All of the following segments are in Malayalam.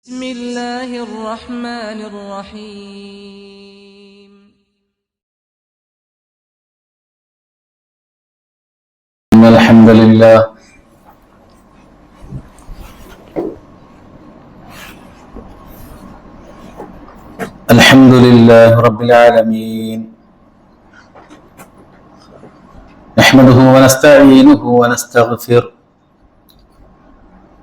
بسم الله الرحمن الرحيم. إن الحمد لله. الحمد لله رب العالمين. نحمده ونستعينه ونستغفر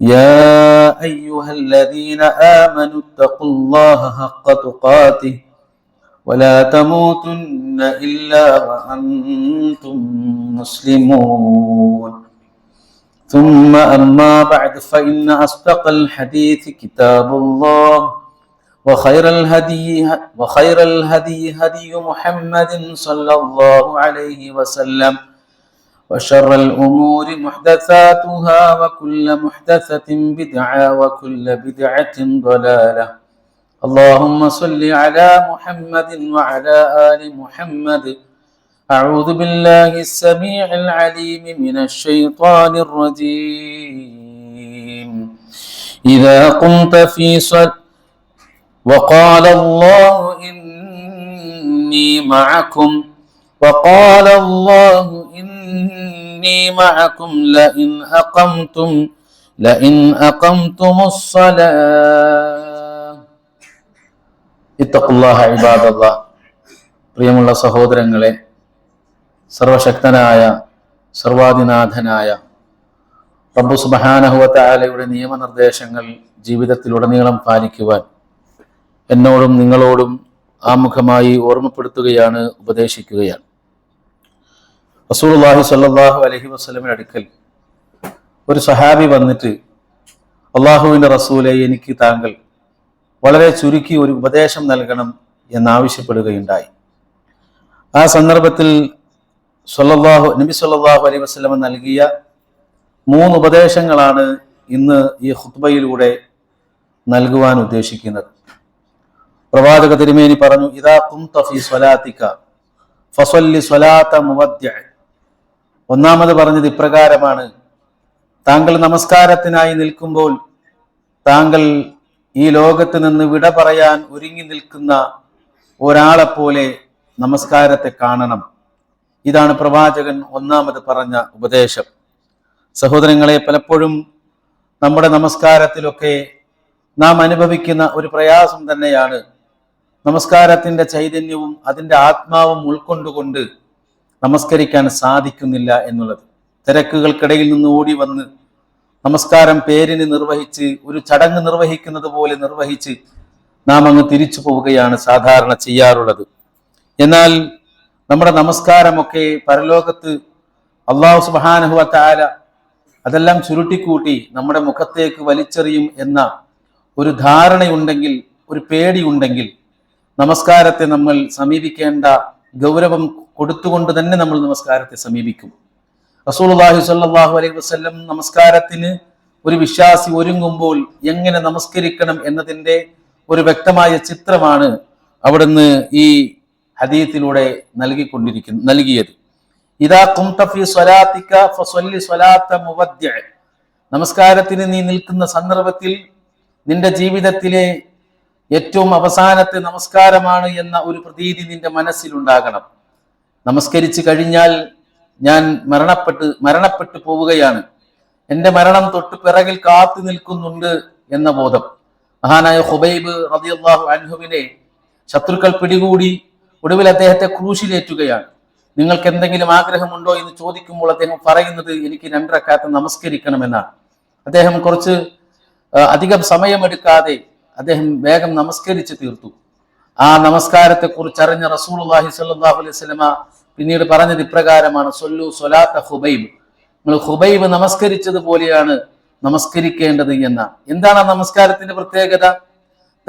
يا أيها الذين آمنوا اتقوا الله حق تقاته ولا تموتن إلا وأنتم مسلمون. ثم أما بعد فإن أصدق الحديث كتاب الله وخير الهدي وخير الهدي هدي محمد صلى الله عليه وسلم. وشر الأمور محدثاتها وكل محدثة بدعة وكل بدعة ضلالة. اللهم صل على محمد وعلى آل محمد. أعوذ بالله السميع العليم من الشيطان الرجيم. إذا قمت في صل وقال الله إني معكم. وقال الله إني معكم لئن أقمتم لئن أقمتم الصلاة ഇത്തഖുല്ലാഹ ഇബാദല്ലാ പ്രിയമുള്ള സഹോദരങ്ങളെ സർവശക്തനായ സർവാധിനാഥനായ റബ്ബു സുബഹാനഹുവത്തായാലയുടെ നിയമനിർദ്ദേശങ്ങൾ ജീവിതത്തിലുടനീളം പാലിക്കുവാൻ എന്നോടും നിങ്ങളോടും ആമുഖമായി ഓർമ്മപ്പെടുത്തുകയാണ് ഉപദേശിക്കുകയാണ് റസൂലുള്ളാഹി സല്ലാഹു അലഹി വസ്ലമിന് അടുക്കൽ ഒരു സഹാബി വന്നിട്ട് അള്ളാഹുവിന്റെ റസൂലെ എനിക്ക് താങ്കൾ വളരെ ചുരുക്കി ഒരു ഉപദേശം നൽകണം എന്നാവശ്യപ്പെടുകയുണ്ടായി ആ സന്ദർഭത്തിൽ സൊല്ലാഹു നബി സല്ലാഹു അലൈഹി വസ്ലമ നൽകിയ മൂന്ന് ഉപദേശങ്ങളാണ് ഇന്ന് ഈ ഹുത്ബയിലൂടെ നൽകുവാൻ ഉദ്ദേശിക്കുന്നത്. പ്രവാചക തിരുമേനി പറഞ്ഞു ഇതാ കും തഫി സ്വലാത്തിക്ക ഫസ്വല്ലി സ്വലാത്ത മുവദ്യ ഒന്നാമത് പറഞ്ഞത് ഇപ്രകാരമാണ്. താങ്കൾ നമസ്കാരത്തിനായി നിൽക്കുമ്പോൾ താങ്കൾ ഈ ലോകത്ത് നിന്ന് വിട പറയാൻ ഒരുങ്ങി നിൽക്കുന്ന ഒരാളെപ്പോലെ നമസ്കാരത്തെ കാണണം. ഇതാണ് പ്രവാചകൻ ഒന്നാമത് പറഞ്ഞ ഉപദേശം. സഹോദരങ്ങളെ പലപ്പോഴും നമ്മുടെ നമസ്കാരത്തിലൊക്കെ നാം അനുഭവിക്കുന്ന ഒരു പ്രയാസം തന്നെയാണ്. നമസ്കാരത്തിന്റെ ചൈതന്യവും അതിന്റെ ആത്മാവും ഉൾക്കൊണ്ടുകൊണ്ട് നമസ്കരിക്കാൻ സാധിക്കുന്നില്ല എന്നുള്ളത്. തിരക്കുകൾക്കിടയിൽ നിന്ന് ഓടി വന്ന് നമസ്കാരം പേരിന് നിർവഹിച്ച് ഒരു ചടങ്ങ് നിർവഹിക്കുന്നത് പോലെ നിർവഹിച്ച് നാം അങ്ങ് തിരിച്ചു പോവുകയാണ് സാധാരണ ചെയ്യാറുള്ളത്. എന്നാൽ നമ്മുടെ നമസ്കാരമൊക്കെ പരലോകത്ത് അള്ളാഹു സുബാനഹുവ താല അതെല്ലാം ചുരുട്ടിക്കൂട്ടി നമ്മുടെ മുഖത്തേക്ക് വലിച്ചെറിയും എന്ന ഒരു ധാരണയുണ്ടെങ്കിൽ ഒരു പേടിയുണ്ടെങ്കിൽ നമസ്കാരത്തെ നമ്മൾ സമീപിക്കേണ്ട ഗൗരവം കൊടുത്തുകൊണ്ട് തന്നെ നമ്മൾ നമസ്കാരത്തെ സമീപിക്കും. റസൂലുള്ളാഹി സല്ലാഹു അലൈഹി വസ്ല്ലം നമസ്കാരത്തിന് ഒരു വിശ്വാസി ഒരുങ്ങുമ്പോൾ എങ്ങനെ നമസ്കരിക്കണം എന്നതിന്റെ ഒരു വ്യക്തമായ ചിത്രമാണ് അവിടുന്ന് ഈ ഹദീത്തിലൂടെ നൽകിക്കൊണ്ടിരിക്കുന്നു നൽകിയത്. ഇതാ കുംതഫി സ്വലാത്തിക്ക സ്വലാത്തിക ഫസ്വല്ലി സ്വലാത്ത മുവദ്യ നമസ്കാരത്തിന് നീ നിൽക്കുന്ന സന്ദർഭത്തിൽ നിന്റെ ജീവിതത്തിലെ ഏറ്റവും അവസാനത്തെ നമസ്കാരമാണ് എന്ന ഒരു പ്രതീതി നിന്റെ മനസ്സിലുണ്ടാകണം. നമസ്കരിച്ചു കഴിഞ്ഞാൽ ഞാൻ മരണപ്പെട്ട് മരണപ്പെട്ടു പോവുകയാണ്. എന്റെ മരണം തൊട്ട് പിറകിൽ കാത്തു നിൽക്കുന്നുണ്ട് എന്ന ബോധം. മഹാനായ ഹുബൈബ് റളിയല്ലാഹു അൻഹുവിനെ ശത്രുക്കൾ പിടികൂടി ഒടുവിൽ അദ്ദേഹത്തെ ക്രൂശിലേറ്റുകയാണ്. നിങ്ങൾക്ക് എന്തെങ്കിലും ആഗ്രഹമുണ്ടോ എന്ന് ചോദിക്കുമ്പോൾ അദ്ദേഹം പറയുന്നത് എനിക്ക് രണ്ടരക്കാലത്ത് നമസ്കരിക്കണമെന്നാണ്. അദ്ദേഹം കുറച്ച് അധികം സമയമെടുക്കാതെ അദ്ദേഹം വേഗം നമസ്കരിച്ച് തീർത്തു. ആ നമസ്കാരത്തെ കുറിച്ച് അറിഞ്ഞ റസൂലുള്ളാഹി സ്വല്ലല്ലാഹു അലൈഹി വസല്ലമ പിന്നീട് പറഞ്ഞത് ഇപ്രകാരമാണ് സൊല്ലു സൊലാത്ത ഹുബൈബ്. നിങ്ങൾ ഹുബൈബ് നമസ്കരിച്ചതുപോലെയാണ് നമസ്കരിക്കേണ്ടത് എന്ന. എന്താണ് ആ നമസ്കാരത്തിന്റെ പ്രത്യേകത?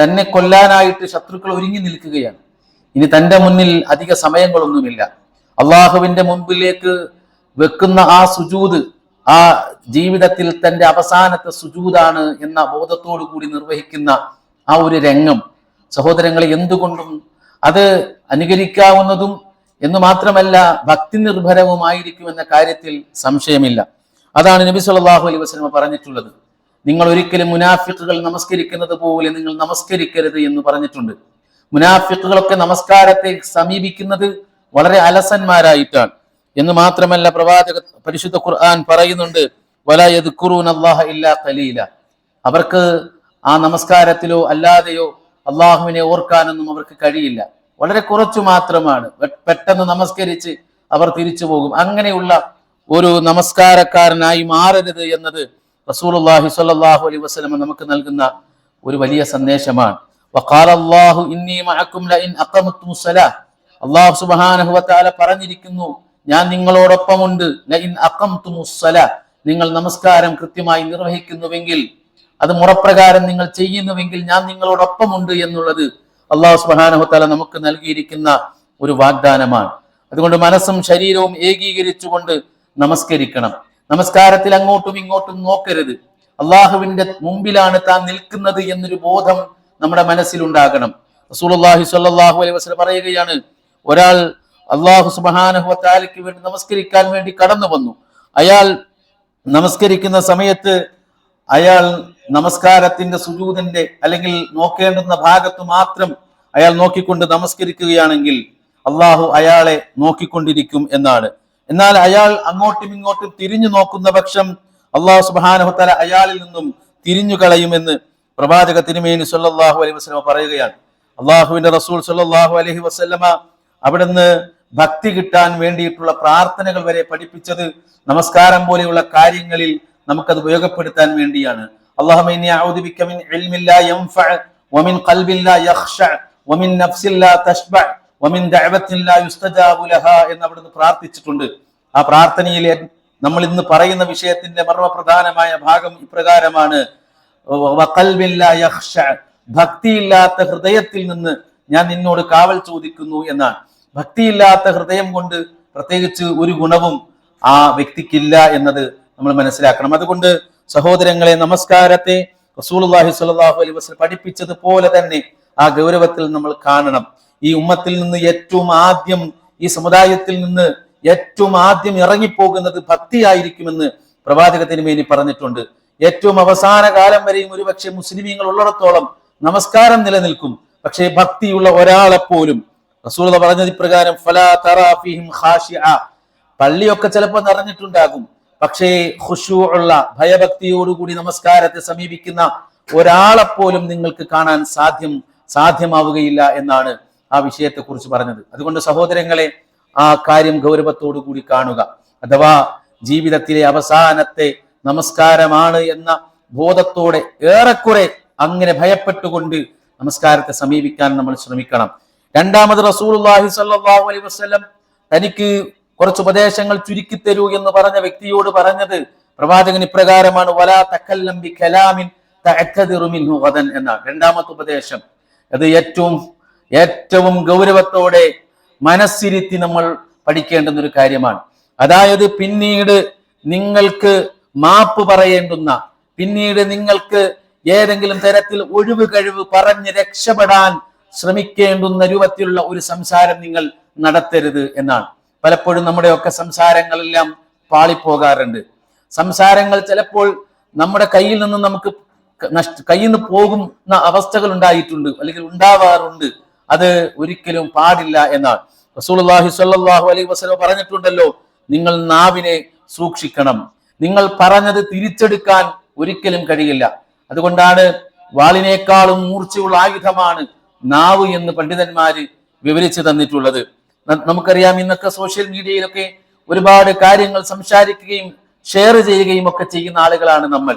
തന്നെ കൊല്ലാനായിട്ട് ശത്രുക്കൾ ഒരുങ്ങി നിൽക്കുകയാണ്. ഇനി തന്റെ മുന്നിൽ അധിക സമയങ്ങളൊന്നുമില്ല. അള്ളാഹുവിന്റെ മുൻപിലേക്ക് വെക്കുന്ന ആ സുജൂത് ആ ജീവിതത്തിൽ തന്റെ അവസാനത്തെ സുജൂതാണ് എന്ന ബോധത്തോടു കൂടി നിർവഹിക്കുന്ന ആ ഒരു രംഗം. സഹോദരങ്ങളെ എന്തുകൊണ്ടും അത് അനുകരിക്കാവുന്നതും എന്ന് മാത്രമല്ല ഭക്തി നിർഭരവുമായിരിക്കും എന്ന കാര്യത്തിൽ സംശയമില്ല. അതാണ് നബി സല്ലല്ലാഹു അലൈ വസ്ലമ പറഞ്ഞിട്ടുള്ളത്. നിങ്ങൾ ഒരിക്കലും മുനാഫിക്കുകൾ നമസ്കരിക്കുന്നത് പോലെ നിങ്ങൾ നമസ്കരിക്കരുത് എന്ന് പറഞ്ഞിട്ടുണ്ട്. മുനാഫിക്കുകളൊക്കെ നമസ്കാരത്തെ സമീപിക്കുന്നത് വളരെ അലസന്മാരായിട്ടാണ്. എന്ന് മാത്രമല്ല പ്രവാചക പരിശുദ്ധ ഖുർആൻ പറയുന്നുണ്ട് അല്ലാഹ ഇല്ലാ ഖലീല. അവർക്ക് ആ നമസ്കാരത്തിലോ അല്ലാതെയോ അള്ളാഹുവിനെ ഓർക്കാനൊന്നും അവർക്ക് കഴിയില്ല. വളരെ കുറച്ചു മാത്രമാണ്. പെട്ടെന്ന് നമസ്കരിച്ച് അവർ തിരിച്ചു പോകും. അങ്ങനെയുള്ള ഒരു നമസ്കാരക്കാരനായി മാറരുത് എന്നത് റസൂലുള്ളാഹി സ്വല്ലല്ലാഹു അലൈഹി വസല്ലം നമുക്ക് നൽകുന്ന ഒരു വലിയ സന്ദേശമാണ്. വഖാല ഇന്നി മഅക്കും സുബ്ഹാനഹു വതആല പറഞ്ഞിരിക്കുന്നു ഞാൻ നിങ്ങളോടൊപ്പമുണ്ട്. ലഇൻ നിങ്ങൾ നമസ്കാരം കൃത്യമായി നിർവഹിക്കുന്നുവെങ്കിൽ അത് മുറപ്രകാരം നിങ്ങൾ ചെയ്യുന്നുവെങ്കിൽ ഞാൻ നിങ്ങളോടൊപ്പമുണ്ട് എന്നുള്ളത് അള്ളാഹു സുബ്ഹാനഹു വതആല നമുക്ക് നൽകിയിരിക്കുന്ന ഒരു വാഗ്ദാനമാണ്. അതുകൊണ്ട് മനസ്സും ശരീരവും ഏകീകരിച്ചുകൊണ്ട് നമസ്കരിക്കണം. നമസ്കാരത്തിൽ അങ്ങോട്ടും ഇങ്ങോട്ടും നോക്കരുത്. അള്ളാഹുവിന്റെ മുമ്പിലാണ് താൻ നിൽക്കുന്നത് എന്നൊരു ബോധം നമ്മുടെ മനസ്സിലുണ്ടാകണം. റസൂലുള്ളാഹി സ്വല്ലല്ലാഹു അലൈഹി വസല്ലം പറയുകയാണ് ഒരാൾ അള്ളാഹു സുബ്ഹാനഹു വതആലയ്ക്ക് വേണ്ടി നമസ്കരിക്കാൻ വേണ്ടി കടന്നു വന്നു അയാൾ നമസ്കരിക്കുന്ന സമയത്ത് അയാൾ നമസ്കാരത്തിന്റെ സുജൂതിന്റെ അല്ലെങ്കിൽ നോക്കേണ്ടുന്ന ഭാഗത്ത് മാത്രം അയാൾ നോക്കിക്കൊണ്ട് നമസ്കരിക്കുകയാണെങ്കിൽ അള്ളാഹു അയാളെ നോക്കിക്കൊണ്ടിരിക്കും എന്നാണ്. എന്നാൽ അയാൾ അങ്ങോട്ടും ഇങ്ങോട്ടും തിരിഞ്ഞു നോക്കുന്ന പക്ഷം അള്ളാഹു സുബാനഹുത്തല അയാളിൽ നിന്നും തിരിഞ്ഞു കളയുമെന്ന് പ്രവാചക തിരുമേനി സല്ലല്ലാഹു അലൈഹി വസ്ലമ പറയുകയാണ്. അള്ളാഹുവിന്റെ റസൂൽ സല്ലല്ലാഹു അലൈഹി വസല്ലമ അവിടുന്ന് ഭക്തി കിട്ടാൻ വേണ്ടിയിട്ടുള്ള പ്രാർത്ഥനകൾ വരെ പഠിപ്പിച്ചത് നമസ്കാരം പോലെയുള്ള കാര്യങ്ങളിൽ നമുക്കത് ഉപയോഗപ്പെടുത്താൻ വേണ്ടിയാണ്. അല്ലാഹുമ്മ إني അഊദു ബിക മിൻ علم لا ينفع വമിൻ قلب لا يخشع വമിൻ نفس لا تشبع വമിൻ دعوة لا يستجاب ലഹാ എന്ന് അവിടുന്ന് പ്രാർത്ഥിച്ചിട്ടുണ്ട്. ആ പ്രാർത്ഥനയിൽ നമ്മൾ ഇന്ന് പറയുന്ന വിഷയത്തിന്റെ മർമ്മപ്രധാനമായ ഭാഗം ഇപ്രകാരമാണ്. ഭക്തിയില്ലാത്ത ഹൃദയത്തിൽ നിന്ന് ഞാൻ നിന്നോട് കാവൽ ചോദിക്കുന്നു എന്നാണ്. ഭക്തിയില്ലാത്ത ഹൃദയം കൊണ്ട് പ്രത്യേകിച്ച് ഒരു ഗുണവും ആ വ്യക്തിക്കില്ല എന്നത് നമ്മൾ മനസ്സിലാക്കണം. അതുകൊണ്ട് സഹോദരങ്ങളെ നമസ്കാരത്തെ റസൂലുള്ളാഹി സ്വല്ലല്ലാഹു അലൈഹി വസല്ലം പഠിപ്പിച്ചതുപോലെ തന്നെ ആ ഗൗരവത്തിൽ നമ്മൾ കാണണം. ഈ ഉമ്മത്തിൽ നിന്ന് ഏറ്റവും ആദ്യം ഈ സമുദായത്തിൽ നിന്ന് ഏറ്റവും ആദ്യം ഇറങ്ങിപ്പോകുന്നത് ഭക്തിയായിരിക്കുമെന്ന് പ്രവാചക തിരുമേനി പറഞ്ഞിട്ടുണ്ട്. ഏറ്റവും അവസാന കാലം വരെയും ഒരുപക്ഷെ മുസ്ലിമീങ്ങൾ ഉള്ളിടത്തോളം നമസ്കാരം നിലനിൽക്കും. പക്ഷേ ഭക്തിയുള്ള ഒരാളെ പോലും റസൂൽ പറഞ്ഞത് ഇപ്രകാരം പള്ളിയൊക്കെ ചിലപ്പോൾ നിറഞ്ഞിട്ടുണ്ടാകും. പക്ഷേ ഖുശൂ ഉള്ള ഭയഭക്തിയോടുകൂടി നമസ്കാരത്തെ സമീപിക്കുന്ന ഒരാളെപ്പോലും നിങ്ങൾക്ക് കാണാൻ സാധ്യം സാധ്യമാവുകയില്ല എന്നാണ് ആ വിഷയത്തെക്കുറിച്ച് പറഞ്ഞത്. അതുകൊണ്ട് സഹോദരങ്ങളെ ആ കാര്യം ഗൗരവത്തോടു കൂടി കാണുക. അഥവാ ജീവിതത്തിലെ അവസാനത്തെ നമസ്കാരമാണ് എന്ന ബോധത്തോടെ ഏറെക്കുറെ അങ്ങനെ ഭയപ്പെട്ടുകൊണ്ട് നമസ്കാരത്തെ സമീപിക്കാൻ നമ്മൾ ശ്രമിക്കണം. രണ്ടാമത് റസൂൽ അലൈഹി വസല്ലം തനിക്ക് കുറച്ച് ഉപദേശങ്ങൾ ചുരുക്കി തരൂ എന്ന് പറഞ്ഞ വ്യക്തിയോട് പറഞ്ഞത് പ്രവാചകൻ ഇപ്രകാരമാണ് വലാ കലാമിൻ എന്നാണ്. രണ്ടാമത്തെ ഉപദേശം അത് ഏറ്റവും ഏറ്റവും ഗൗരവത്തോടെ മനസ്സിരുത്തി നമ്മൾ പഠിക്കേണ്ടുന്ന ഒരു കാര്യമാണ്. അതായത് പിന്നീട് നിങ്ങൾക്ക് മാപ്പ് പറയേണ്ടുന്ന പിന്നീട് നിങ്ങൾക്ക് ഏതെങ്കിലും തരത്തിൽ ഒഴിവ് കഴിവ് പറഞ്ഞ് രക്ഷപ്പെടാൻ ശ്രമിക്കേണ്ടുന്ന രൂപത്തിലുള്ള ഒരു സംസാരം നിങ്ങൾ നടത്തരുത് എന്നാണ്. പലപ്പോഴും നമ്മുടെയൊക്കെ സംസാരങ്ങളെല്ലാം പാളിപ്പോകാറുണ്ട്. സംസാരങ്ങൾ ചിലപ്പോൾ നമ്മുടെ കയ്യിൽ നിന്ന് നമുക്ക് നഷ്ട കയ്യിൽ നിന്ന് പോകുന്ന അവസ്ഥകൾ ഉണ്ടായിട്ടുണ്ട് അല്ലെങ്കിൽ ഉണ്ടാവാറുണ്ട്. അത് ഒരിക്കലും പാടില്ല എന്നാണ് റസൂലുള്ളാഹി സ്വല്ലല്ലാഹു അലൈഹി വസല്ലം പറഞ്ഞിട്ടുണ്ടല്ലോ നിങ്ങൾ നാവിനെ സൂക്ഷിക്കണം. നിങ്ങൾ പറഞ്ഞത് തിരിച്ചെടുക്കാൻ ഒരിക്കലും കഴിയില്ല. അതുകൊണ്ടാണ് വാളിനേക്കാളും മൂർച്ചയുള്ള ആയുധമാണ് നാവ് എന്ന് പണ്ഡിതന്മാര് വിവരിച്ചു തന്നിട്ടുള്ളത്. നമുക്കറിയാം ഇന്നൊക്കെ സോഷ്യൽ മീഡിയയിലൊക്കെ ഒരുപാട് കാര്യങ്ങൾ സംസാരിക്കുകയും ഷെയർ ചെയ്യുകയും ഒക്കെ ചെയ്യുന്ന ആളുകളാണ് നമ്മൾ.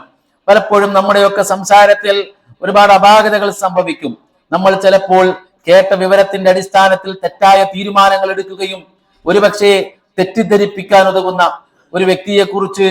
പലപ്പോഴും നമ്മുടെയൊക്കെ സംസാരത്തിൽ ഒരുപാട് അപാകതകൾ സംഭവിക്കും. നമ്മൾ ചിലപ്പോൾ കേട്ട വിവരത്തിന്റെ അടിസ്ഥാനത്തിൽ തെറ്റായ തീരുമാനങ്ങൾ എടുക്കുകയും ഒരുപക്ഷെ തെറ്റിദ്ധരിപ്പിക്കാൻ ഉതകുന്ന ഒരു വ്യക്തിയെ കുറിച്ച്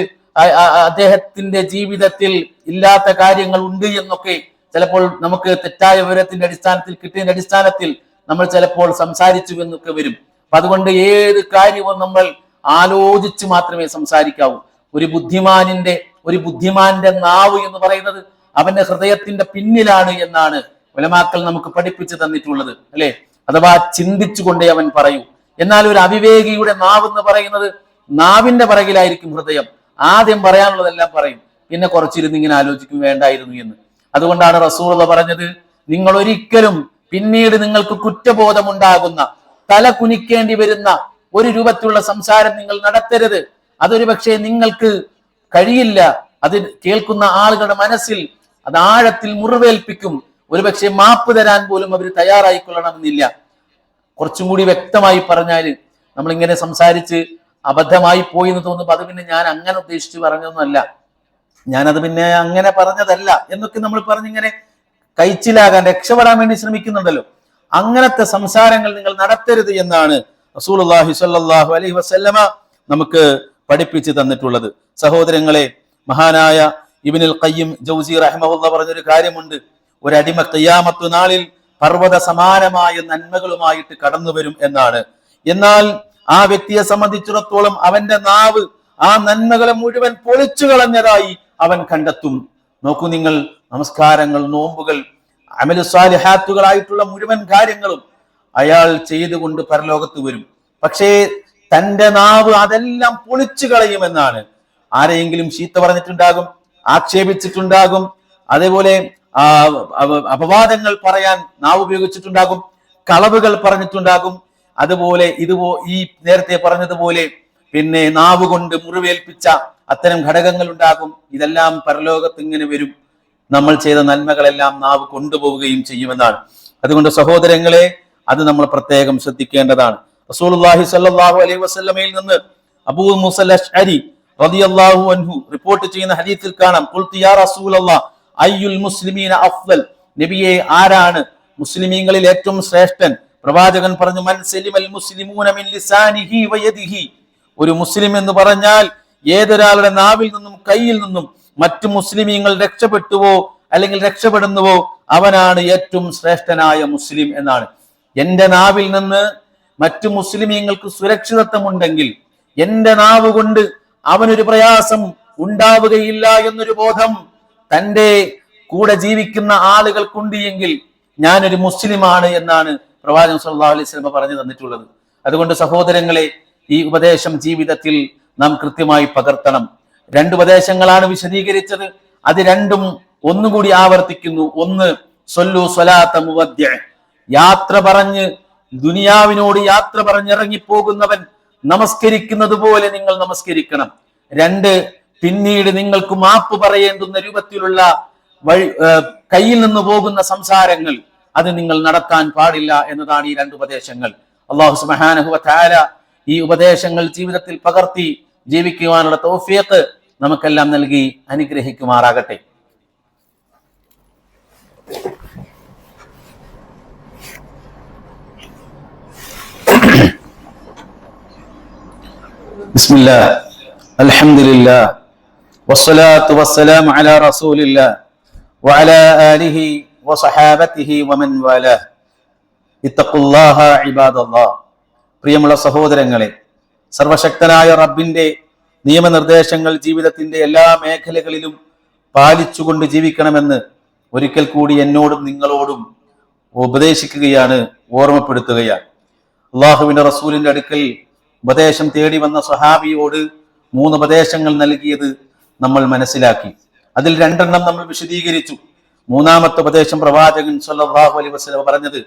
അദ്ദേഹത്തിന്റെ ജീവിതത്തിൽ ഇല്ലാത്ത കാര്യങ്ങൾ ഉണ്ട് എന്നൊക്കെ ചിലപ്പോൾ നമുക്ക് തെറ്റായ വിവരത്തിന്റെ അടിസ്ഥാനത്തിൽ കിട്ടിയതിന്റെ അടിസ്ഥാനത്തിൽ നമ്മൾ ചിലപ്പോൾ സംസാരിച്ചു എന്നൊക്കെ വരും. അപ്പൊ അതുകൊണ്ട് ഏത് കാര്യവും നമ്മൾ ആലോചിച്ച് മാത്രമേ സംസാരിക്കാവൂ. ഒരു ബുദ്ധിമാനിന്റെ ഒരു ബുദ്ധിമാന്റെ നാവ് എന്ന് പറയുന്നത് അവന്റെ ഹൃദയത്തിന്റെ പിന്നിലാണ് എന്നാണ് ഉലമാക്കൾ നമുക്ക് പഠിപ്പിച്ചു തന്നിട്ടുള്ളത് അല്ലെ? അഥവാ ചിന്തിച്ചുകൊണ്ടേ അവൻ പറയൂ. എന്നാൽ ഒരു അവിവേകിയുടെ നാവ് എന്ന് പറയുന്നത് നാവിന്റെ പിറകിലായിരിക്കും ഹൃദയം. ആദ്യം പറയാനുള്ളതെല്ലാം പറയും. പിന്നെ കുറച്ചിരുന്ന് ഇങ്ങനെ ആലോചിക്കും വേണ്ടായിരുന്നു എന്ന്. അതുകൊണ്ടാണ് റസൂറത പറഞ്ഞത് നിങ്ങൾ ഒരിക്കലും പിന്നീട് നിങ്ങൾക്ക് കുറ്റബോധമുണ്ടാകുന്ന തല കുനിക്കേണ്ടി വരുന്ന ഒരു രൂപത്തിലുള്ള സംസാരം നിങ്ങൾ നടത്തരുത്. അതൊരു പക്ഷേ നിങ്ങൾക്ക് കഴിയില്ല. അത് കേൾക്കുന്ന ആളുകളുടെ മനസ്സിൽ അത് ആഴത്തിൽ മുറിവേൽപ്പിക്കും. ഒരുപക്ഷെ മാപ്പ് തരാൻ പോലും അവർ തയ്യാറായിക്കൊള്ളണമെന്നില്ല. കുറച്ചും കൂടി വ്യക്തമായി പറഞ്ഞാൽ നമ്മളിങ്ങനെ സംസാരിച്ച് അബദ്ധമായി പോയി എന്ന് തോന്നുമ്പോൾ അത് പിന്നെ ഞാൻ അങ്ങനെ ഉദ്ദേശിച്ച് പറഞ്ഞൊന്നുമല്ല ഞാനത് പിന്നെ അങ്ങനെ പറഞ്ഞതല്ല എന്നൊക്കെ നമ്മൾ പറഞ്ഞിങ്ങനെ കഴിച്ചിലാകാൻ രക്ഷപ്പെടാൻ വേണ്ടി ശ്രമിക്കുന്നുണ്ടല്ലോ. അങ്ങനത്തെ സംസാരങ്ങൾ നിങ്ങൾ നടത്തരുത് എന്നാണ് റസൂലുള്ളാഹി സ്വല്ലല്ലാഹു അലൈഹി വസല്ലമ നമുക്ക് പഠിപ്പിച്ചു തന്നിട്ടുള്ളത്. സഹോദരങ്ങളെ മഹാനായ ഇബ്നുൽ ഖയ്യിം ജൗസി റഹ്മുള്ള പറഞ്ഞൊരു കാര്യമുണ്ട്. ഒരു അടിമ കയ്യാമത്തു നാളിൽ പർവത സമാനമായ നന്മകളുമായിട്ട് കടന്നു വരും എന്നാണ്. എന്നാൽ ആ വ്യക്തിയെ സംബന്ധിച്ചിടത്തോളം അവന്റെ നാവ് ആ നന്മകളെ മുഴുവൻ പൊളിച്ചു കളഞ്ഞതായി അവൻ കണ്ടെത്തും. നോക്കൂ നിങ്ങൾ നമസ്കാരങ്ങൾ നോമ്പുകൾ അമലു സാലിഹാത്തുകളായിട്ടുള്ള മുഴുവൻ കാര്യങ്ങളും അയാൾ ചെയ്തുകൊണ്ട് പരലോകത്ത് വരും. പക്ഷേ തന്റെ നാവ് അതെല്ലാം പൊളിച്ചു കളയുമെന്നാണ്. ആരെയെങ്കിലും ചീത്ത പറഞ്ഞിട്ടുണ്ടാകും ആക്ഷേപിച്ചിട്ടുണ്ടാകും അതേപോലെ അപവാദങ്ങൾ പറയാൻ നാവ് ഉപയോഗിച്ചിട്ടുണ്ടാകും കളവുകൾ പറഞ്ഞിട്ടുണ്ടാകും. അതുപോലെ ഇതുപോ ഈ നേരത്തെ പറഞ്ഞതുപോലെ പിന്നെ നാവ് കൊണ്ട് മുറിവേൽപ്പിച്ച അത്തരം ഘടകങ്ങൾ ഉണ്ടാകും ഇതെല്ലാം പരലോകത്ത് ഇങ്ങനെ വരും. നമ്മൾ ചെയ്ത നന്മകളെല്ലാം നാവ് കൊണ്ടുപോവുകയും ചെയ്യുമെന്നാണ്. അതുകൊണ്ട് സഹോദരങ്ങളെ അത് നമ്മൾ പ്രത്യേകം ശ്രദ്ധിക്കേണ്ടതാണ്. റസൂലുള്ളാഹി സ്വല്ലല്ലാഹു അലൈഹി വസല്ലമയിൽ നിന്ന് അബൂ മുസൽ അഷ്അരി റളിയല്ലാഹു അൻഹു റിപ്പോർട്ട് ചെയ്യുന്ന ഹദീത്തിൽ കാണാം. യാ റസൂലല്ലാഹ് അയ്യുൽ മുസ്ലിമീന അഫ്ദൽ? നബിയെ ആരാണ് മുസ്ലിമീങ്ങളിൽ ഏറ്റവും ശ്രേഷ്ഠൻ? പ്രവാചകൻ പറഞ്ഞു മൻ സലിമൽ മുസ്ലിമൂന മിൻ ലിസാനിഹി വയദിഹി ഒരു മുസ്ലിം എന്ന് പറഞ്ഞാൽ ഏതൊരാളുടെ നാവിൽ നിന്നും കയ്യിൽ നിന്നും മറ്റു മുസ്ലിമീങ്ങൾ രക്ഷപ്പെട്ടുവോ അല്ലെങ്കിൽ രക്ഷപ്പെടുന്നുവോ അവനാണ് ഏറ്റവും ശ്രേഷ്ഠനായ മുസ്ലിം എന്നാണ്. എന്റെ നാവിൽ നിന്ന് മറ്റു മുസ്ലിമീങ്ങൾക്ക് സുരക്ഷിതത്വമുണ്ടെങ്കിൽ എന്റെ നാവ് കൊണ്ട് അവനൊരു പ്രയാസം ഉണ്ടാവുകയില്ല എന്നൊരു ബോധം തന്റെ കൂടെ ജീവിക്കുന്ന ആളുകൾക്കുണ്ട് എങ്കിൽ ഞാനൊരു മുസ്ലിമാണ് എന്നാണ് പ്രവാചകൻ സല്ലല്ലാഹു അലൈഹി വസല്ലം പറഞ്ഞു തന്നിട്ടുള്ളത്. അതുകൊണ്ട് സഹോദരങ്ങളെ ഈ ഉപദേശം ജീവിതത്തിൽ നാം കൃത്യമായി പകർത്തണം. രണ്ട് ഉപദേശങ്ങളാണ് വിശദീകരിച്ചത്. അത് രണ്ടും ഒന്നുകൂടി ആവർത്തിക്കുന്നു. ഒന്ന് സൊല്ലു സ്വലാത്ത മുവദ്യ യാത്ര പറഞ്ഞ് ദുനിയാവിനോട് യാത്ര പറഞ്ഞിറങ്ങിപ്പോകുന്നവൻ നമസ്കരിക്കുന്നത് പോലെ നിങ്ങൾ നമസ്കരിക്കണം. രണ്ട് പിന്നീട് നിങ്ങൾക്ക് മാപ്പ് പറയേണ്ടുന്ന രൂപത്തിലുള്ള വഴി കയ്യിൽ നിന്ന് പോകുന്ന സംസാരങ്ങൾ അത് നിങ്ങൾ നടത്താൻ പാടില്ല എന്നതാണ് ഈ രണ്ട് ഉപദേശങ്ങൾ. അള്ളാഹു സുബ്ഹാനഹു വതആല ഈ ഉപദേശങ്ങൾ ജീവിതത്തിൽ പകർത്തി ജീവിക്കുവാനുള്ള തൗഫീഖ് നമുക്കെല്ലാം നൽകി അനുഗ്രഹിക്കുമാറാകട്ടെ بسم الله الحمد لله والصلاة والسلام على رسول الله وعلى آله وصحابته ومن والاه اتقوا الله عباد الله പ്രിയമുള്ള സഹോദരങ്ങളെ സർവശക്തനായ റബ്ബിന്റെ നിയമനിർദ്ദേശങ്ങൾ ജീവിതത്തിന്റെ എല്ലാ മേഖലകളിലും പാലിച്ചുകൊണ്ട് ജീവിക്കണമെന്ന് ഒരിക്കൽ കൂടി എന്നോടും നിങ്ങളോടും ഉപദേശിക്കുകയാണ് ഓർമ്മപ്പെടുത്തുകയാണ്. അള്ളാഹുവിന്റെ റസൂലിന്റെ അടുക്കൽ ഉപദേശം തേടി വന്ന സഹാബിയോട് മൂന്ന് ഉപദേശങ്ങൾ നൽകിയത് നമ്മൾ മനസ്സിലാക്കി. അതിൽ രണ്ടെണ്ണം നമ്മൾ വിശദീകരിച്ചു. മൂന്നാമത്തെ ഉപദേശം പ്രവാചകൻ സല്ലാഹു അലൈ വസല്ലം പറഞ്ഞത്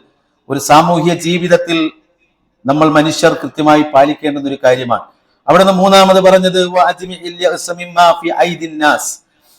ഒരു സാമൂഹ്യ ജീവിതത്തിൽ നമ്മൾ മനുഷ്യർ കൃത്യമായി പാലിക്കേണ്ടുന്ന ഒരു കാര്യമാണ്. അവിടുന്ന് മൂന്നാമത് പറഞ്ഞത്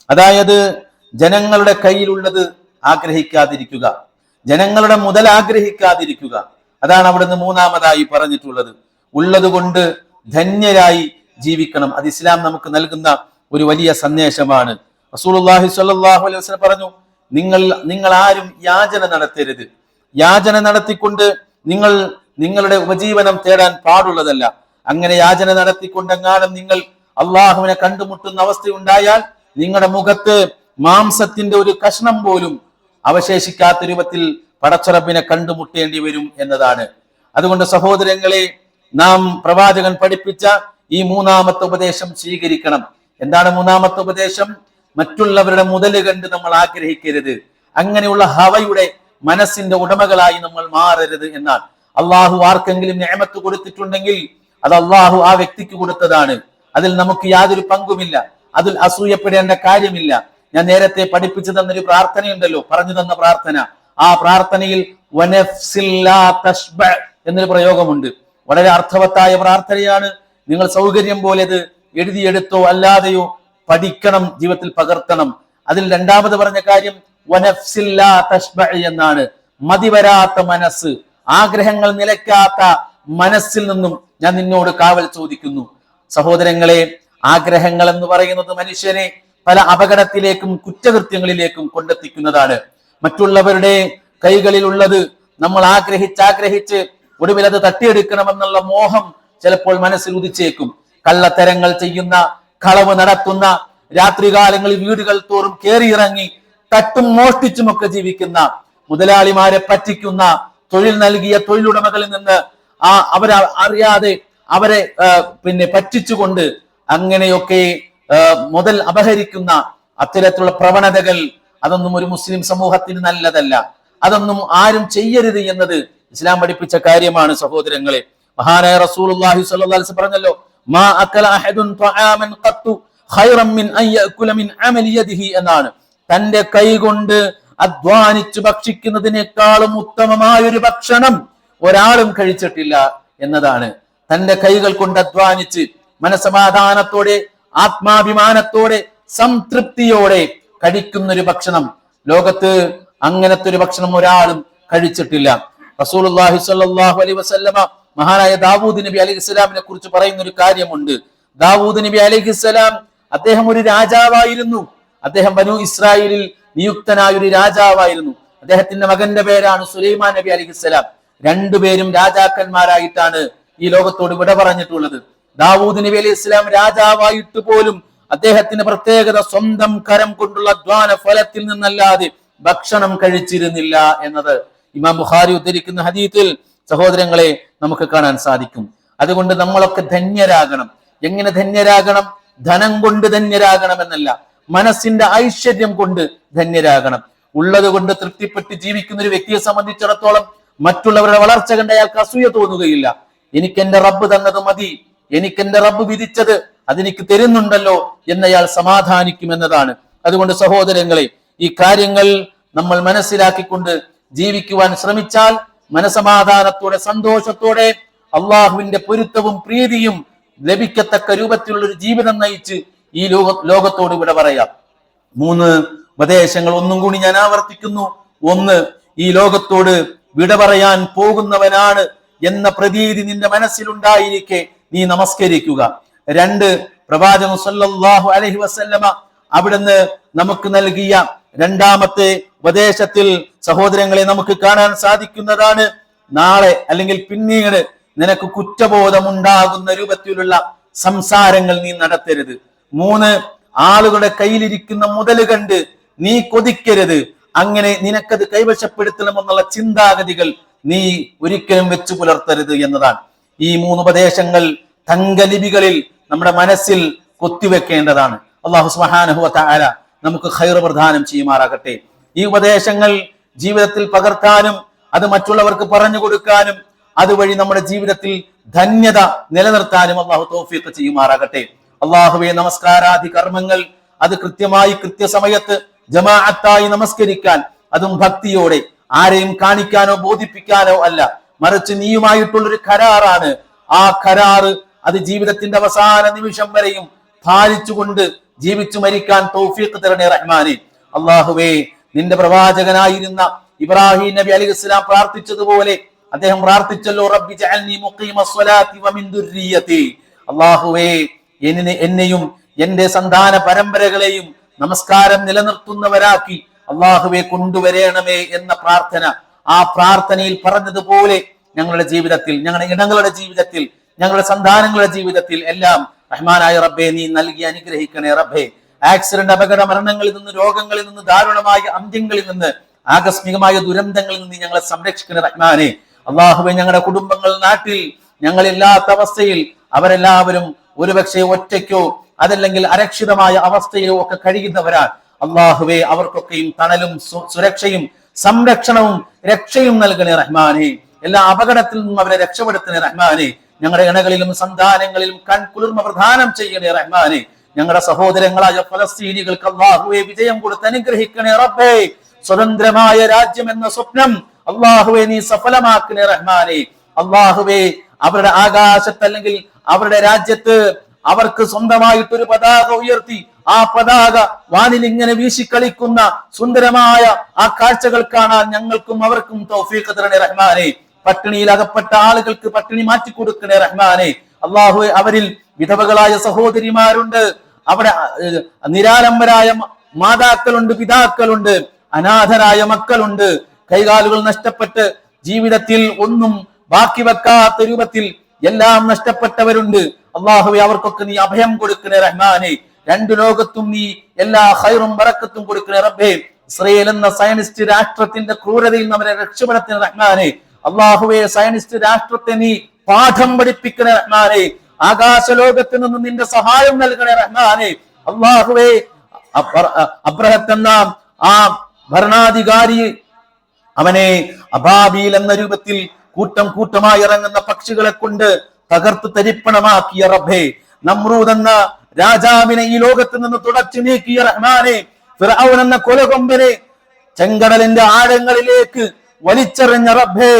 അതായത് ജനങ്ങളുടെ കയ്യിലുള്ളത് ആഗ്രഹിക്കാതിരിക്കുക. ജനങ്ങളുടെ മുതൽ ആഗ്രഹിക്കാതിരിക്കുക. അതാണ് അവിടുന്ന് മൂന്നാമതായി പറഞ്ഞിട്ടുള്ളത്. ഉള്ളത് കൊണ്ട് ധന്യരായി ജീവിക്കണം. അത് ഇസ്ലാം നമുക്ക് നൽകുന്ന ഒരു വലിയ സന്ദേശമാണ്. റസൂലുള്ളാഹി സ്വല്ലല്ലാഹു അലൈഹി വസല്ലം പറഞ്ഞു നിങ്ങൾ നിങ്ങൾ ആരും യാചന നടത്തരുത്. യാചന നടത്തിക്കൊണ്ട് നിങ്ങൾ നിങ്ങളുടെ ഉപജീവനം തേടാൻ പാടുള്ളതല്ല. അങ്ങനെ യാചന നടത്തിക്കൊണ്ടെങ്ങാനും നിങ്ങൾ അള്ളാഹുവിനെ കണ്ടുമുട്ടുന്ന അവസ്ഥയുണ്ടായാൽ നിങ്ങളുടെ മുഖത്ത് മാംസത്തിന്റെ ഒരു കഷ്ണം പോലും അവശേഷിക്കാത്ത രൂപത്തിൽ പടച്ചുറപ്പിനെ കണ്ടുമുട്ടേണ്ടി വരും എന്നതാണ്. അതുകൊണ്ട് സഹോദരങ്ങളെ നാം പ്രവാചകൻ പഠിപ്പിച്ച ഈ മൂന്നാമത്തെ ഉപദേശം സ്വീകരിക്കണം. എന്താണ് മൂന്നാമത്തെ ഉപദേശം? മറ്റുള്ളവരുടെ മുതൽ കണ്ട് നമ്മൾ ആഗ്രഹിക്കരുത്. അങ്ങനെയുള്ള ഹവയുടെ മനസ്സിന്റെ ഉടമകളായി നമ്മൾ മാറരുത് എന്നാണ് അള്ളാഹു ആർക്കെങ്കിലും ഞാമത്ത് കൊടുത്തിട്ടുണ്ടെങ്കിൽ അത് അള്ളാഹു ആ വ്യക്തിക്ക് കൊടുത്തതാണ്. അതിൽ നമുക്ക് യാതൊരു പങ്കുമില്ല. അതിൽ അസൂയപ്പെടേണ്ട കാര്യമില്ല. ഞാൻ നേരത്തെ പഠിപ്പിച്ചു തന്നൊരു പ്രാർത്ഥനയുണ്ടല്ലോ. പറഞ്ഞു തന്ന പ്രാർത്ഥന. ആ പ്രാർത്ഥനയിൽ എന്നൊരു പ്രയോഗമുണ്ട്. വളരെ അർത്ഥവത്തായ പ്രാർത്ഥനയാണ്. നിങ്ങൾ സൗകര്യം പോലെ ഇത് എഴുതിയെടുത്തോ അല്ലാതെയോ പഠിക്കണം ജീവിതത്തിൽ പകർത്തണം. അതിൽ രണ്ടാമത് പറഞ്ഞ കാര്യം എന്നാണ്. മതിവരാത്ത മനസ്സ്. ആഗ്രഹങ്ങൾ നിലയ്ക്കാത്ത മനസ്സിൽ നിന്നും ഞാൻ നിന്നോട് കാവൽ ചോദിക്കുന്നു. സഹോദരങ്ങളെ ആഗ്രഹങ്ങൾ എന്ന് പറയുന്നത് മനുഷ്യനെ പല അപകടത്തിലേക്കും കുറ്റകൃത്യങ്ങളിലേക്കും കൊണ്ടെത്തിക്കുന്നതാണ്. മറ്റുള്ളവരുടെ കൈകളിലുള്ളത് നമ്മൾ ആഗ്രഹിച്ച് ആഗ്രഹിച്ച് ഒടുവിൽ അത് തട്ടിയെടുക്കണമെന്നുള്ള മോഹം ചിലപ്പോൾ മനസ്സിൽ ഉദിച്ചേക്കും. കള്ളത്തരങ്ങൾ ചെയ്യുന്ന കളവ് നടത്തുന്ന രാത്രികാലങ്ങളിൽ വീടുകൾ തോറും കയറിയിറങ്ങി തട്ടും മോഷ്ടിച്ചുമൊക്കെ ജീവിക്കുന്ന മുതലാളിമാരെ പറ്റിക്കുന്ന തൊഴിൽ നൽകിയ തൊഴിലുടമകളിൽ നിന്ന് ആ അവർ അറിയാതെ അവരെ പിന്നെ പറ്റിച്ചുകൊണ്ട് അങ്ങനെയൊക്കെ മുതൽ അപഹരിക്കുന്ന അത്തരത്തിലുള്ള പ്രവണതകൾ അതൊന്നും ഒരു മുസ്ലിം സമൂഹത്തിന് നല്ലതല്ല. അതൊന്നും ആരും ചെയ്യരുത് എന്നത് ഇസ്ലാം പഠിപ്പിച്ച കാര്യമാണ് സഹോദരങ്ങളെ. മഹാനായ റസൂൽ പറഞ്ഞല്ലോ മാ അക്കല അഹദുൻ ത്വആമൻ ഖൈറൻ അൻ യദിഹി എന്നാണ്. തന്റെ കൈ കൊണ്ട് അധ്വാനിച്ചു ഭക്ഷിക്കുന്നതിനേക്കാളും ഉത്തമമായ ഒരു ഭക്ഷണം ഒരാളും കഴിച്ചിട്ടില്ല എന്നതാണ്. തന്റെ കൈകൾ കൊണ്ട് അധ്വാനിച്ച് മനസമാധാനത്തോടെ ആത്മാഭിമാനത്തോടെ സംതൃപ്തിയോടെ കഴിക്കുന്ന ഒരു ഭക്ഷണം. ലോകത്ത് അങ്ങനത്തെ ഒരു ഭക്ഷണം ഒരാളും കഴിച്ചിട്ടില്ല. റസൂലുള്ളാഹി സ്വല്ലല്ലാഹു അലൈഹി വസല്ലമ മഹാനായ ദാവൂദ് നബി അലൈഹി സ്വലാമിനെ കുറിച്ച് പറയുന്ന ഒരു കാര്യമുണ്ട്. ദാവൂദ് നബി അലൈഹി സ്വലാം അദ്ദേഹം ഒരു രാജാവായിരുന്നു. അദ്ദേഹം വനു ഇസ്രായേലിൽ നിയുക്തനായ ഒരു രാജാവായിരുന്നു. അദ്ദേഹത്തിന്റെ മകന്റെ പേരാണ് സുലൈമാൻ നബി അലൈഹി സ്വലാം. രണ്ടുപേരും രാജാക്കന്മാരായിട്ടാണ് ഈ ലോകത്തോട് വിട പറഞ്ഞിട്ടുള്ളത്. ദാവൂദ് നബി അലൈഹി ഇസ്ലാം രാജാവായിട്ട് പോലും അദ്ദേഹത്തിന് പ്രത്യേകത സ്വന്തം കരം കൊണ്ടുള്ള അധ്വാന ഫലത്തിൽ നിന്നല്ലാതെ ഭക്ഷണം കഴിച്ചിരുന്നില്ല എന്നത് ഇമാം ബുഖാരി ഉദ്ധരിക്കുന്ന ഹദീത്തിൽ സഹോദരങ്ങളെ നമുക്ക് കാണാൻ സാധിക്കും. അതുകൊണ്ട് നമ്മളൊക്കെ ധന്യരാകണം. എങ്ങനെ ധന്യരാകണം? ധനം കൊണ്ട് ധന്യരാകണം എന്നല്ല. മനസ്സിന്റെ ഐശ്വര്യം കൊണ്ട് ധന്യരാകണം. ഉള്ളത് കൊണ്ട് തൃപ്തിപ്പെട്ട് ജീവിക്കുന്ന ഒരു വ്യക്തിയെ സംബന്ധിച്ചിടത്തോളം മറ്റുള്ളവരുടെ വളർച്ച കണ്ട് അയാൾക്ക് അസൂയ തോന്നുകയില്ല. എനിക്ക് എന്റെ റബ്ബ് തന്നത് മതി. എനിക്ക് എന്റെ റബ്ബ് വിധിച്ചത് അതെനിക്ക് തരുന്നുണ്ടല്ലോ എന്നയാൾ സമാധാനിക്കും എന്നതാണ്. അതുകൊണ്ട് സഹോദരങ്ങളെ ഈ കാര്യങ്ങൾ നമ്മൾ മനസ്സിലാക്കിക്കൊണ്ട് ജീവിക്കുവാൻ ശ്രമിച്ചാൽ മനസമാധാനത്തോടെ സന്തോഷത്തോടെ അള്ളാഹുവിന്റെ പൊരുത്തവും പ്രീതിയും ലഭിക്കത്തക്ക രൂപത്തിലുള്ള ഒരു ജീവിതം നയിച്ച് ഈ ലോക ലോകത്തോട് ഇവിടെ പറയാം. മൂന്ന് ഉപദേശങ്ങൾ ഒന്നും കൂടി ഞാൻ ആവർത്തിക്കുന്നു. ഒന്ന് ഈ ലോകത്തോട് വിട പറയാൻ പോകുന്നവനാണ് എന്ന പ്രതീതി നിന്റെ മനസ്സിലുണ്ടായിരിക്കെ. നീ നമസ്കരിക്കുക. രണ്ട് പ്രവാചകൻ സല്ലല്ലാഹു അലൈഹി വസല്ലമ അവിടുന്ന് നമുക്ക് നൽകിയ രണ്ടാമത്തെ ഉപദേശത്തിൽ സഹോദരങ്ങളെ നമുക്ക് കാണാൻ സാധിക്കുന്നതാണ്. നാളെ അല്ലെങ്കിൽ പിന്നീട് നിനക്ക് കുറ്റബോധമുണ്ടാകുന്ന രൂപത്തിലുള്ള സംസാരങ്ങൾ നീ നടത്തരുത്. മൂന്ന് ആളുകളുടെ കയ്യിലിരിക്കുന്ന മുതൽ കണ്ട് നീ കൊതിക്കരുത്. അങ്ങനെ നിനക്കത് കൈവശപ്പെടുത്തണമെന്നുള്ള ചിന്താഗതികൾ നീ ഒരിക്കലും വെച്ചു പുലർത്തരുത് എന്നതാണ്. ഈ മൂന്ന് ഉപദേശങ്ങൾ തങ്കലിപികളിൽ നമ്മുടെ മനസ്സിൽ കൊത്തിവെക്കേണ്ടതാണ്. അള്ളാഹു സുബ്ഹാനഹു തആല നമുക്ക് ഖൈർ പ്രധാനം ചെയ്യുമാറാകട്ടെ. ഈ ഉപദേശങ്ങൾ ജീവിതത്തിൽ പകർത്താനും അത് മറ്റുള്ളവർക്ക് പറഞ്ഞു കൊടുക്കാനും അതുവഴി നമ്മുടെ ജീവിതത്തിൽ ധന്യത നിലനിർത്താനും അള്ളാഹു തോഫിയൊക്കെ ചെയ്യുമാറാകട്ടെ. അള്ളാഹുവെ നമസ്കാരാദി കർമ്മങ്ങൾ അത് കൃത്യമായി കൃത്യസമയത്ത് ജമാഅത്തായി നമസ്കരിക്കാൻ അതും ഭക്തിയോടെ. ആരെയും കാണിക്കാനോ ബോധിപ്പിക്കാനോ അല്ല. മറിച്ച് നീയുമായിട്ടുള്ളൊരു കരാറാണ്. ആ കരാറ് അത് ജീവിതത്തിന്റെ അവസാന നിമിഷം വരെയും പാലിച്ചുകൊണ്ട് ജീവിച്ചു മരിക്കാൻ തൗഫീഖ് തരണേ റഹ്മാനെ. അള്ളാഹുവേ നിന്റെ പ്രവാചകനായിരുന്ന ഇബ്രാഹിം നബി അലൈഹിസ്സലാം പ്രാർത്ഥിച്ചതുപോലെ അദ്ദേഹം പ്രാർത്ഥിച്ചല്ലോ റബ്ബി അള്ളാഹുവേ എന്നെ എന്നെയും എന്റെ സന്താന പരമ്പരകളെയും നമസ്കാരം നിലനിർത്തുന്നവരാക്കി അള്ളാഹുവെ കൊണ്ടുവരേണമേ എന്ന പ്രാർത്ഥന. ആ പ്രാർത്ഥനയിൽ പറഞ്ഞതുപോലെ ഞങ്ങളുടെ ജീവിതത്തിൽ ഞങ്ങളുടെ ഇടങ്ങളുടെ ജീവിതത്തിൽ ഞങ്ങളുടെ സന്താനങ്ങളുടെ ജീവിതത്തിൽ എല്ലാം റഹ്മാനായ റബ്ബെ നീ നൽകി അനുഗ്രഹിക്കണേ റബ്ബെ. ആക്സിഡന്റ് അപകട മരണങ്ങളിൽ നിന്ന് രോഗങ്ങളിൽ നിന്ന് ദാരുണമായ അന്ത്യങ്ങളിൽ നിന്ന് ആകസ്മികമായ ദുരന്തങ്ങളിൽ നിന്ന് ഞങ്ങളെ സംരക്ഷിക്കണേ റഹ്മാനെ. അള്ളാഹുവെ ഞങ്ങളുടെ കുടുംബങ്ങൾ നാട്ടിൽ ഞങ്ങളില്ലാത്ത അവസ്ഥയിൽ അവരെല്ലാവരും ഒരുപക്ഷെ ഒറ്റയ്ക്കോ അതല്ലെങ്കിൽ അരക്ഷിതമായ അവസ്ഥയിലോ ഒക്കെ കഴിയുന്നവരാണ് അള്ളാഹുവെ അവർക്കൊക്കെയും തണലും സുരക്ഷയും സംരക്ഷണവും രക്ഷയും നൽകണേ റഹ്മാനെ. എല്ലാ അപകടത്തിൽ നിന്നും അവരെ രക്ഷപ്പെടുത്തണേ റഹ്മാനെ. ഞങ്ങളുടെ ഇണകളിലും സന്താനങ്ങളിലും കൺകുളിർമ പ്രധാനം ചെയ്യണേ റഹ്മാനെ. ഞങ്ങളുടെ സഹോദരങ്ങളായ ഫലസ്തീനികൾക്ക് അള്ളാഹുവെ വിജയം കൊടുത്ത് അനുഗ്രഹിക്കണേ റബ്ബേ. സ്വതന്ത്രമായ രാജ്യം എന്ന സ്വപ്നം അള്ളാഹുവെ നീ സഫലമാക്കണേ റഹ്മാനെ. അള്ളാഹുവെ അവരുടെ ആകാശത്ത് അല്ലെങ്കിൽ അവരുടെ രാജ്യത്ത് അവർക്ക് സ്വന്തമായിട്ടൊരു പതാക ഉയർത്തി ആ പതാക വാനിൽ ഇങ്ങനെ വീശിക്കളിക്കുന്ന സുന്ദരമായ ആ കാഴ്ചകൾ കാണാൻ ഞങ്ങൾക്കും അവർക്കും തൗഫീഖ് തരണേ റഹ്മാനെ. പട്ടിണിയിൽ അകപ്പെട്ട ആളുകൾക്ക് പട്ടിണി മാറ്റി കൊടുക്കണേ റഹ്മാനെ. അള്ളാഹു അവരിൽ വിധവകളായ സഹോദരിമാരുണ്ട്. അവിടെ നിരാലംബരായ മാതാക്കളുണ്ട് പിതാക്കളുണ്ട് അനാഥരായ മക്കളുണ്ട്. കൈകാലുകൾ നഷ്ടപ്പെട്ട് ജീവിതത്തിൽ ഒന്നും ബാക്കി വെക്കാത്ത രൂപത്തിൽ എല്ലാം നഷ്ടപ്പെട്ടവരുണ്ട്. അള്ളാഹുവെ അവർക്കൊക്കെ നീ അഭയം കൊടുക്കണേ റഹ്മാനെ. രണ്ടു ലോകത്തും നീ എല്ലാ ഹൈറും ബറക്കത്തും കൊടുക്കണേ റബ്ബേ. ഇസ്രയേൽ എന്ന സയനിസ്റ്റ് രാഷ്ട്രത്തിന്റെ ക്രൂരതയിൽ അവരെ രക്ഷപ്പെടുത്തണേ റഹ്മാനെ. അള്ളാഹുവെ സയനിസ്റ്റ് രാഷ്ട്രത്തെ നീ പാഠം പഠിപ്പിക്കണേ റഹ്മാനെ. ആകാശ ലോകത്ത് നിന്ന് നിന്റെ സഹായം നൽകണേ റഹ്മാനെ. അള്ളാഹുവെ അബ്രഹത്തെന്ന ആ ഭരണാധികാരി അവനെ അബാബീൽ എന്ന രൂപത്തിൽ കൂട്ടം കൂട്ടമായി ഇറങ്ങുന്ന പക്ഷികളെ കൊണ്ട് തകർത്ത് തരിപ്പണമാക്കിയ റബ്ബേ നമ്രൂദ് എന്ന രാജാവിനെ ഈ ലോകത്ത് നിന്ന് തുടച്ചു നീക്കിയ റഹ്മാനെ ഫിറൌൻ എന്ന കൊലകൊമ്പനെ ചെങ്കടലിന്റെ ആഴങ്ങളിലേക്ക് വലിച്ചെറിഞ്ഞ റബ്ബേ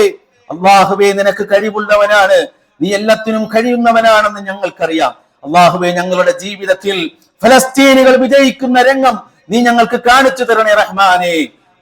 അള്ളാഹുബേ നിനക്ക് കഴിവുള്ളവനാണ്. നീ എല്ലാത്തിനും കഴിയുന്നവനാണെന്ന് ഞങ്ങൾക്കറിയാം. അള്ളാഹുബേ ഞങ്ങളുടെ ജീവിതത്തിൽ ഫലസ്തീനികൾ വിജയിക്കുന്ന രംഗം നീ ഞങ്ങൾക്ക് കാണിച്ചു തരണേ റഹ്മാനെ.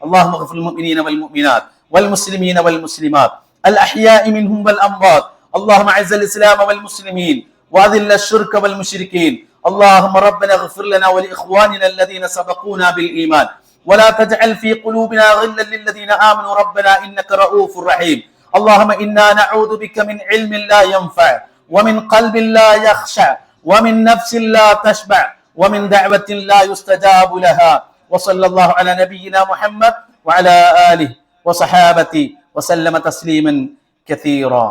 അള്ളാഹു മുഅ്മിനീന വൽ മുഅ്മിനാത്ത് വൽ മുസ്ലിമീന വൽ മുസ്ലിമാത്ത്. الأحياء منهم والأموات. اللهم أعز الإسلام والمسلمين وأذل الشرك والمشركين. اللهم ربنا اغفر لنا ولإخواننا الذين سبقونا بالإيمان. ولا تجعل في قلوبنا غلا للذين آمنوا. ربنا إنك رؤوف رحيم. اللهم إنا نعوذ بك من علم لا ينفع ومن قلب لا يخشع ومن نفس لا تشبع ومن دعوة لا يستجاب لها. وصلى الله على نبينا محمد وعلى آله وصحابته. وسلم تسليما كثيرا.